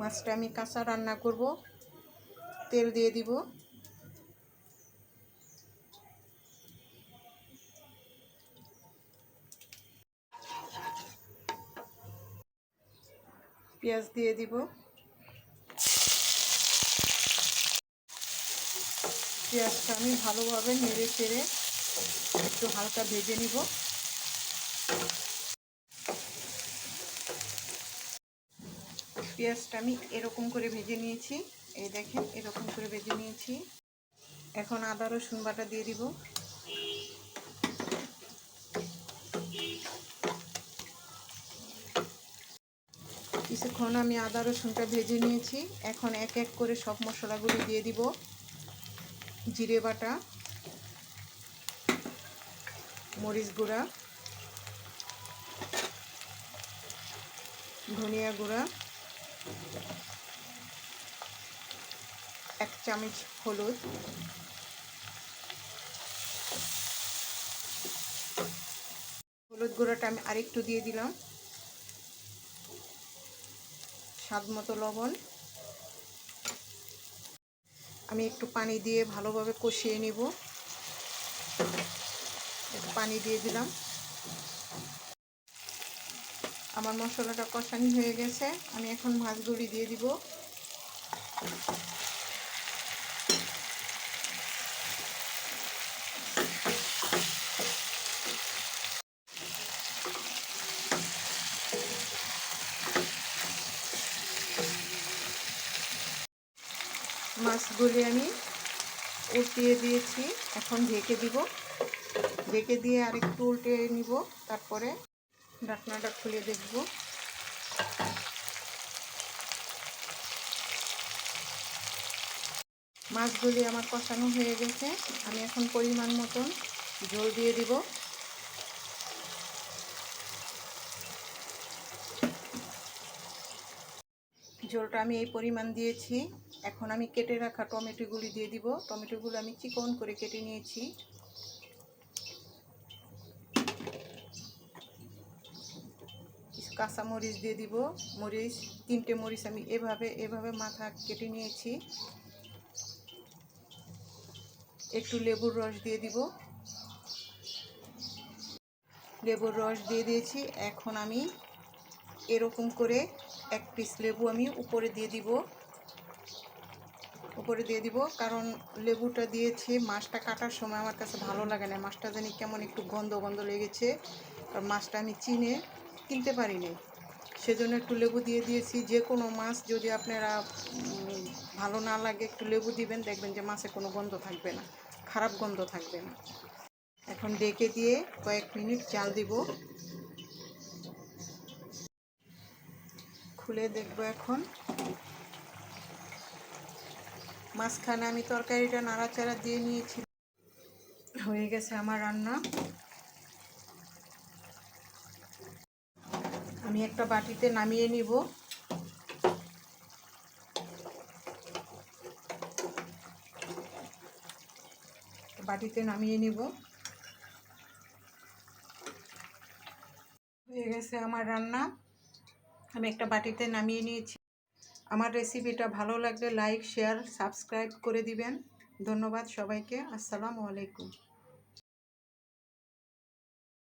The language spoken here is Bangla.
মাছটা আমি কাঁচা রান্না করব। তেল দিয়ে দিব। পেঁয়াজ দিয়ে দিব। পেঁয়াজটা আমি ভালোভাবে নেড়ে চেড়ে একটু হালকা ভেজে নিব। পেঁয়াজটা আমি এরকম করে ভেজে নিয়েছি। এই দেখেন, এরকম করে ভেজে নিয়েছি। এখন আদা, রসুন বাটা দিয়ে দিব। কিছুক্ষণ আমি আদা, রসুনটা ভেজে নিয়েছি। এখন এক এক করে সব মশলাগুলো দিয়ে দিব। জিরে বাটা, মরিচ গুঁড়া, ধনিয়া গুঁড়া এক চামচ হলুদ। হলুদ গুঁড়োটা আমি আরেকটু দিয়ে দিলাম। স্বাদ মতো লবণ। আমি একটু পানি দিয়ে ভালোভাবে কষিয়ে নিব। পানি দিয়ে দিলাম। আমার মশলাটা কষানি হয়ে গেছে। আমি এখন মাছগুলি দিয়ে দিব। মাছগুলি আমি উল্টিয়ে দিয়েছি। এখন ঢেকে দিব। ঢেকে দিয়ে আরেকটু উল্টে নিব। তারপরে ঢাকনাটা খুলে দেখব। মাছগুলি আমার কষানো হয়ে গেছে। আমি এখন পরিমাণ মতন ঝোল দিয়ে দিব। ঝোলটা আমি এই পরিমাণ দিয়েছি। এখন আমি কেটে রাখা টমেটোগুলি দিয়ে দিব। টমেটোগুলো আমি চিকন করে কেটে নিয়েছি। কাঁচা মরিচ দিয়ে দিব। মরিচ, তিনটে মরিচ আমি এভাবে এভাবে মাথা কেটে নিয়েছি। একটু লেবুর রস দিয়ে দিব। লেবুর রস দিয়ে দিয়েছি। এখন আমি এরকম করে এক পিস লেবু আমি উপরে দিয়ে দিব। উপরে দিয়ে দিব, কারণ লেবুটা দিয়েছি মাছটা কাটার সময় আমার কাছে ভালো লাগে না। মাছটা জানি কেমন একটু গন্ধ গন্ধ লেগেছে আর মাছটা আমি চিনে কিনতে পারিনি সেজন্য একটু লেবু দিয়ে দিয়েছি। যে কোনো মাছ যদি আপনারা ভালো না লাগে, একটু লেবু দিবেন, দেখবেন যে মাছে কোনো গন্ধ থাকবে না, খারাপ গন্ধ থাকবে না। এখন ডেকে দিয়ে কয়েক মিনিট চাল দিব। খুলে দেখব এখন। মাঝখানে আমি তরকারিটা নাড়াচাড়া দিয়ে নিয়েছি। হয়ে গেছে আমার রান্না। আমি একটা বাটিতে নামিয়ে নিব। বাটিতে নামিয়ে নিব। হয়ে গেছে আমার রান্না। আমি একটা বাটিতে নামিয়ে নিয়েছি। আমার রেসিপিটা ভালো লাগলে লাইক, শেয়ার, সাবস্ক্রাইব করে দিবেন। ধন্যবাদ সবাইকে। আসসালামু আলাইকুম।